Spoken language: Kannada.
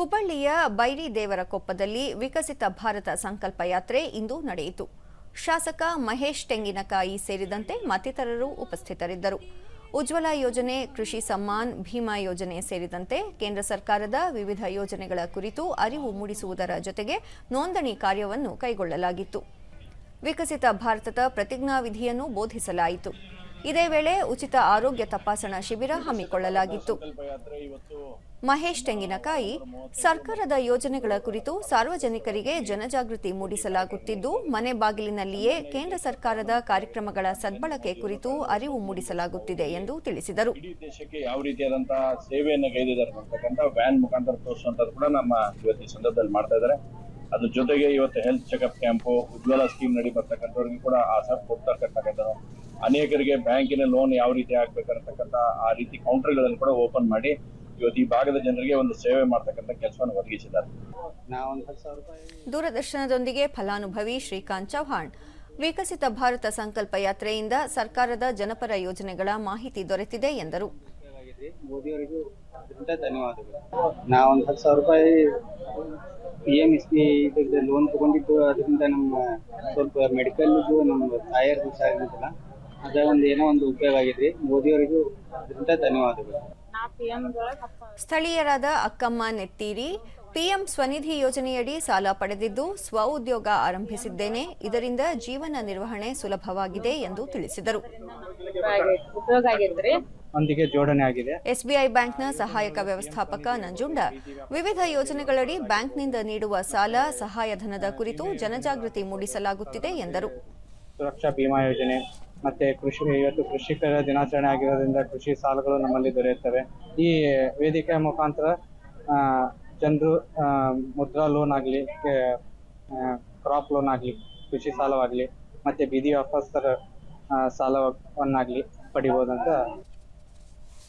ಹುಬ್ಬಳ್ಳಿಯ ಬೈರಿ ದೇವರ ಕೊಪ್ಪದಲ್ಲಿ ವಿಕಸಿತ ಭಾರತ ಸಂಕಲ್ಪ ಯಾತ್ರೆ ಇಂದು ನಡೆಯಿತು. ಶಾಸಕ ಮಹೇಶ್ ತೆಂಗಿನಕಾಯಿ ಸೇರಿದಂತೆ ಮತ್ತಿತರರು ಉಪಸ್ಥಿತರಿದ್ದರು. ಉಜ್ವಲ ಯೋಜನೆ, ಕೃಷಿ ಸಮ್ಮಾನ್, ಭೀಮಾ ಯೋಜನೆ ಸೇರಿದಂತೆ ಕೇಂದ್ರ ಸರ್ಕಾರದ ವಿವಿಧ ಯೋಜನೆಗಳ ಕುರಿತು ಅರಿವು ಮೂಡಿಸುವುದರ ಜೊತೆಗೆ ನೋಂದಣಿ ಕಾರ್ಯವನ್ನು ಕೈಗೊಳ್ಳಲಾಗಿತ್ತು. ವಿಕಸಿತ ಭಾರತದ ಪ್ರತಿಜ್ಞಾವಿಧಿಯನ್ನು ಬೋಧಿಸಲಾಯಿತು. ಇದೇ ವೇಳೆ ಉಚಿತ ಆರೋಗ್ಯ ತಪಾಸಣಾ ಶಿಬಿರ ಹಮ್ಮಿಕೊಳ್ಳಲಾಗಿತ್ತು. ಮಹೇಶ್ ತೆಂಗಿನಕಾಯಿ, ಸರ್ಕಾರದ ಯೋಜನೆಗಳ ಕುರಿತು ಸಾರ್ವಜನಿಕರಿಗೆ ಜನಜಾಗೃತಿ ಮೂಡಿಸಲಾಗುತ್ತಿದ್ದು, ಮನೆ ಬಾಗಿಲಿನಲ್ಲಿಯೇ ಕೇಂದ್ರ ಸರ್ಕಾರದ ಕಾರ್ಯಕ್ರಮಗಳ ಸದ್ಬಳಕೆ ಕುರಿತು ಅರಿವು ಮೂಡಿಸಲಾಗುತ್ತಿದೆ ಎಂದು ತಿಳಿಸಿದರು. ಯಾವ ರೀತಿಯಾದಂತಹ ಸೇವೆಯನ್ನು ಅಂತಕ್ಕಂಥ ವ್ಯಾನ್ ಮುಖಾಂತರ ತೋರಿಸುವಂತದ್ದು ಕೂಡ ನಮ್ಮ ಇವತ್ತಿನ ಸಂದರ್ಭದಲ್ಲಿ ಮಾಡ್ತಾ ಇದ್ದಾರೆ. ಅದ್ರ ಜೊತೆಗೆ ಇವತ್ತು health checkup camp Ujjwala scheme ನಡಿ ಬರ್ತಕ್ಕಂಥವ್ರಿಗೆ ಕೂಡ ಆ ಸಬ್ ಅನೇಕರಿಗೆ ಬ್ಯಾಂಕಿನ ಲೋನ್ ಯಾವ ರೀತಿ ಆಗ್ಬೇಕಂತಕ್ಕಂತ ಆ ರೀತಿ ಕೌಂಟರ್ಗಳನ್ನು ಕೂಡ ಓಪನ್ ಮಾಡಿ ಇವತ್ತು ಈ ಭಾಗದ ಜನರಿಗೆ ಒಂದು ಸೇವೆ ಮಾಡ್ತಕ್ಕಂಥ ಕೆಲಸವನ್ನು ಒದಗಿಸಿದ್ದಾರೆ. ನಾವೊಂದು ಹತ್ತು ಸಾವಿರ ರೂಪಾಯಿ ದೂರದರ್ಶನದೊಂದಿಗೆ ಫಲಾನುಭವಿ ಶ್ರೀಕಾಂತ್ ಚೌಹಾಣ್. ವಿಕಸಿತ ಭಾರತ ಸಂಕಲ್ಪ ಯಾತ್ರೆಯಿಂದ ಸರ್ಕಾರದ ಜನಪರ ಯೋಜನೆಗಳ ಮಾಹಿತಿ ದೊರೆತಿದೆ ಎಂದರು. ನಾವು ನಾವೊಂದು ಹತ್ತು ಸಾವಿರ ರೂಪಾಯಿ ಪಿ ಎಂ ಎಸ್ ಪಿ ಇದ್ರದ್ದು ಲೋನ್ ತಗೊಂಡಿದ್ದು ಅದರಿಂದ ನಮ್ಮ ಸ್ವಲ್ಪ ಮೆಡಿಕಲ್ ನಮ್ಮ ಹುಷಾರಿದ್ದಿಲ್ಲ ಅದ ಒಂದು ಏನೋ ಒಂದು ಉಪಯೋಗ ಆಗಿದ್ರಿ ಮೋದಿಯವರಿಗೂ ಅದರಿಂದ ಧನ್ಯವಾದಗಳು. ಸ್ಥಳೀಯರಾದ ಅಕ್ಕಮ್ಮ ನೆತ್ತೀರಿ ಪಿಎಂ ಸ್ವನಿಧಿ ಯೋಜನೆಯಡಿ ಸಾಲ ಪಡೆದಿದ್ದು ಸ್ವ ಉದ್ಯೋಗ ಆರಂಭಿಸಿದ್ದೇನೆ. ಇದರಿಂದ ಜೀವನ ನಿರ್ವಹಣೆ ಸುಲಭವಾಗಿದೆ ಎಂದು ತಿಳಿಸಿದರು. ಎಸ್ಬಿಐ ಬ್ಯಾಂಕ್ನ ಸಹಾಯಕ ವ್ಯವಸ್ಥಾಪಕ ನಂಜುಂಡ. ವಿವಿಧ ಯೋಜನೆಗಳಡಿ ಬ್ಯಾಂಕ್ನಿಂದ ನೀಡುವ ಸಾಲ ಸಹಾಯಧನದ ಕುರಿತು ಜನಜಾಗೃತಿ ಮೂಡಿಸಲಾಗುತ್ತಿದೆ ಎಂದರು. ಸುರಕ್ಷಾ ಬಿಮಾ ಯೋಜನೆ ಮತ್ತೆ ಕೃಷಿ, ಇವತ್ತು ಕೃಷಿಕರ ದಿನಾಚರಣೆ ಆಗಿರೋದ್ರಿಂದ ಕೃಷಿ ಸಾಲಗಳು ನಮ್ಮಲ್ಲಿ ದೊರೆಯುತ್ತವೆ. ಈ ವೇದಿಕೆಯ ಮುಖಾಂತರ ಜನರು ಮುದ್ರಾ ಲೋನ್ ಆಗಲಿ ಕ್ರಾಪ್ ಲೋನ್ ಆಗಲಿ, ಕೃಷಿ ಸಾಲವಾಗಲಿ, ಮತ್ತೆ ಬೀದಿ ವ್ಯಾಪಾರಸ್ಥರ ಸಾಲವನ್ನಾಗ್ಲಿ ಪಡಿಬೋದಂತ